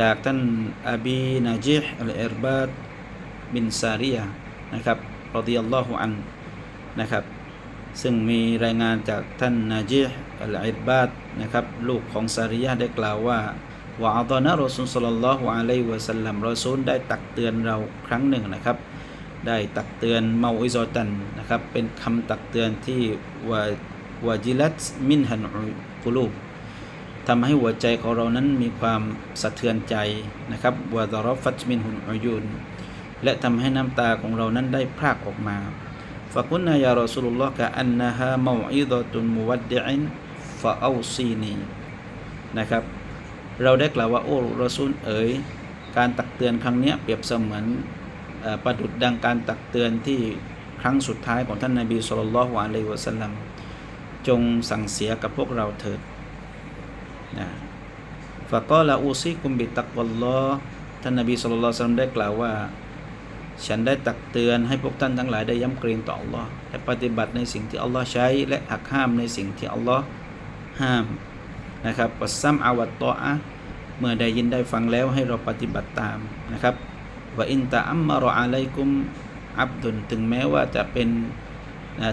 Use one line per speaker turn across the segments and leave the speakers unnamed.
จากท่านอบีนาจิฮ์อัลอิรบาดบินซาริยะนะครับรอดิยัลลอฮุอันนะครับ ซึ่งมีรายงานจากท่านนาจิฮ์อัลอิรบาดนะครับ ลูกของซาริยะได้กล่าวว่าวะอัฎนะรอซูลสัลลัลลอฮุอะลัยวะสัลลัมรอซูลได้ตักเตือนเราครั้งหนึ่งนะครับ ได้ตักเตือนเมาอิซอตันนะครับ เป็นคำตักเตือนที่วาวาจิลัตมินฮันกุลูบ ทำให้หัวใจของเรานั้นมีความสะเทือนใจนะครับวะดรอฟัตมินหุนอยุนและทำให้น้ำตาของเรานั้นได้พรากออกมาฟะกุนนายารอสุลลอฮ์กะอันนะฮะมาวอิดตุนมุวัดดิอินฟะเอาซีนีนะครับ เราได้กล่าวว่าโอ้รอซูลเอ๋ยการตักเตือนครั้งนี้เปรียบเสมือนอประดุดดังการตักเตือนที่ครั้งสุดท้ายของท่านนบีสุลต่านละฮ์อะลัยฮิวะสัลลัมจงสั่งเสียกับพวกเราเถิด นะฟะกอลาอูซีกุมบิตักวัลลอท่านนบีสุลต่านได้กล่าวว่า ฉันได้ตักเตือนให้พวกท่านทั้งหลายได้ย้ำเกรงต่ออัลลอฮ์และปฏิบัติในสิ่งที่อัลลอฮ์ใช้และหักห้ามในสิ่งที่อัลลอฮ์ห้ามนะครับปัสซัมอาวัตตออะเมื่อได้ยินได้ฟังแล้วให้เราปฏิบัติตามนะครับว่าอินตะอัมมารออะไลกุมอับดุลถึงแม้ว่าจะเป็น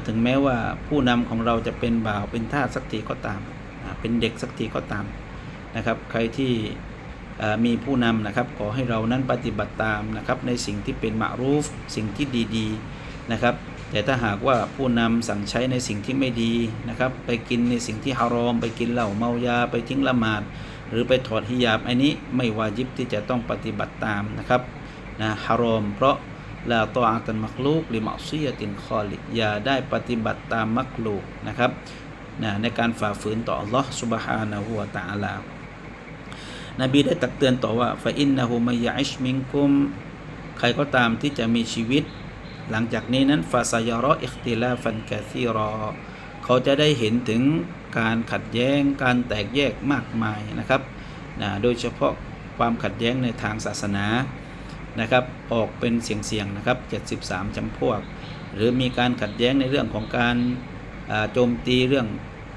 ถึงแม้ว่าผู้นำของเราจะเป็นบ่าวเป็นทาสสักทีก็ตาม เป็นเด็กสักทีก็ตามนะครับใครที่มีผู้นำนะครับขอให้เรานั้นปฏิบัติตามนะครับในสิ่งที่เป็นมะรูฟสิ่งที่ดีๆนะครับแต่ถ้าหากว่าผู้นำสั่งใช้ในสิ่งที่ไม่ดีนะครับไปกินในสิ่งที่ฮารอม ไปกินเหล้าเมายาไปทิ้งละหมาด หรือไปถอดฮิญาบอันนี้ไม่วาจิบที่จะต้องปฏิบัติตามนะครับนะฮารอม เพราะลาตออาตันมักลูกลิมัซียตินคอลิกอย่าได้ปฏิบัติตามมักลูกนะครับ นะในการฝ่าฝืนต่อ Allah Subhanahu wa Ta'ala นบีได้ตักเตือนต่อว่าฟาอินนะฮูมัยะอิชมิงกุมใครก็ตามที่จะมีชีวิต หลังจากนี้นั้นฟาซายรออิคติลาฟันกาซีรอ เขาจะได้เห็นถึงการขัดแย้งการแตกแยกมากมายนะครับนะโดยเฉพาะความขัดแย้งในทางศาสนานะครับ ออกเป็นเสียงๆนะครับ 73จำพวก หรือมีการขัดแย้งในเรื่องของการ โจมตีเรื่อง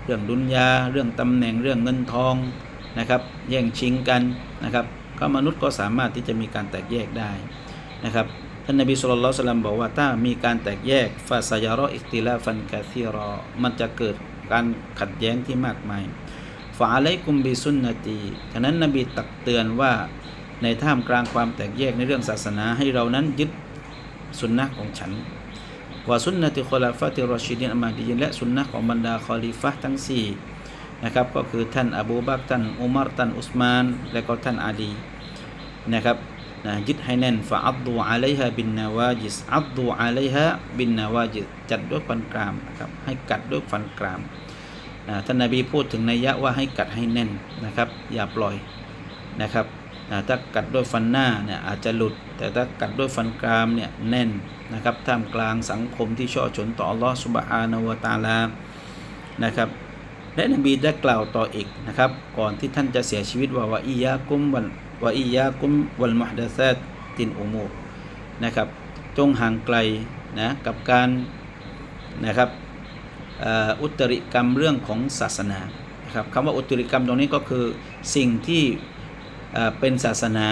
เรื่องดุนยา เรื่องตำแหน่งเรื่องเงินทองนะครับ แย่งชิงกันนะครับก็มนุษย์ก็สามารถที่จะมีการแตกแยกได้นะครับท่านนบีสุลต่านสลัมบอกว่าถ้ามีการแตกแยกฟาซายารออิกติลาฟันกาซีรอมันจะเกิดการขัดแย้งที่มากมายฟาอะลัยกุมบิสุนนตีฉะนั้นนบีตักเตือนว่าในท่ามกลางความแตกแยกในเรื่องศาสนาให้เรานั้นยึดสุนนะของฉัน วาสุนนะติคอลาฟาติรอชิดินอามาดีนและสุนนะของบรรดาคอลิฟะทั้งสี่นะครับก็คือท่านอบูบักท่านอุมัรท่านอุสมาน และก็ท่านอาลีนะครับนะยึดให้แน่นฟาอัดดูอะลัยฮะบินนาวาจิสอัดดูอะลัยฮะบินนาวาจิสจัดด้วยฟันกรามนะครับให้กัดด้วยฟันกรามนะท่านนบีพูดถึงนัยยะว่าให้กัดให้แน่นนะครับ อย่าปล่อยนะครับ นะถ้ากัดด้วยฟันหน้าเนี่ยอาจจะหลุด แต่ถ้ากัดด้วยฟันกรามเนี่ยแน่นนะครับท่ามกลางสังคมที่ช่อชนต่อลอสุบฮานาวตาลานะครับและนบีได้กล่าวต่ออีกนะครับก่อนที่ท่านจะเสียชีวิตว่าวะอียากุมวันวะอียากุมวัลมุฮดะซาตินอุมูนะครับจงห่างไกลนะกับการนะครับอุตริกรรมเรื่องของศาสนานะครับคำว่าอุตริกรรมตรงนี้ก็คือสิ่งที่ เป็นศาสนา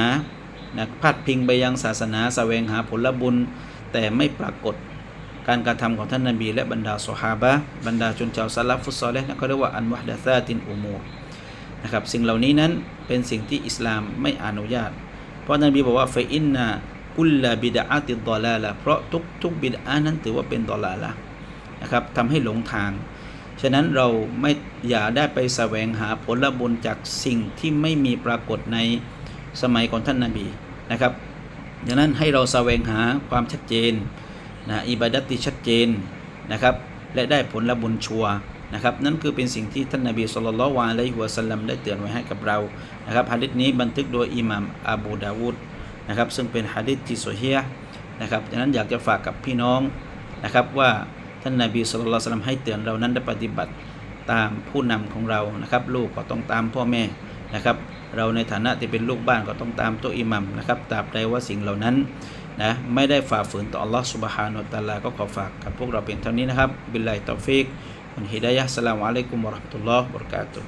นะพัดพิงไปยังศาสนาแสวงหาผลบุญ แต่ไม่ปรากฏการกระทำของท่านนบี และบรรดาสหาบะบรรดาชนชาวซาลฟุตซอลและเขาเรียกว่าอันวะดะซาตินอุมูรนะครับสิ่งเหล่านี้นั้นเป็นสิ่งที่อิสลามไม่อนุญาต เพราะนบีบอกว่าฟอินนากุลลาบิดาติดดอลาละเพราะทุกทุกบิดานั้นถือว่าเป็นดอลาละนะครับทำให้หลงทาง ฉะนั้นเราไม่อย่าได้ไปแสวงหาผลบุญจากสิ่งที่ไม่มีปรากฏในสมัยของท่านนาบีนะครับดังนั้นให้เราแสวงหาความชัดเจนนะอิบาดัตที่ชัดเจนนะครับ และได้ผลบุญชัวนะครับ นั่นคือเป็นสิ่งที่ท่านนาบีสุลต่านละวะอะลัยฮิวสลัมได้เตือนไว้ให้กับเรานะครับฮะดิษนี้บันทึกโดยอิหม่ามอบูดาวูดนะครับซึ่งเป็นฮะดิษที่โซเฮียนะครับดังนั้นอยากจะฝากกับพี่น้องนะครับว่า ท่านนาบีสุลต่านสัมให้เตือนเรานั้นได้ปฏิบัติตามผู้นำของเรานะครับ ลูกก็ต้องตามพ่อแม่นะครับ เราในฐานะที่เป็นลูกบ้านก็ต้องตามตัวอิหมัมนะครับตราบใดว่าสิ่งเหล่านั้นนะไม่ได้ฝ่าฝืนต่ออัลลอฮฺสุบฮานุตะลาก็ขอฝากกับพวกเราเป็นเท่านี้นะครับ บิลลาฮิตอฟิกอัลฮิดายะสลามอะลัยกุมวะราะห์มะตุลลอฮ์บรกาตุ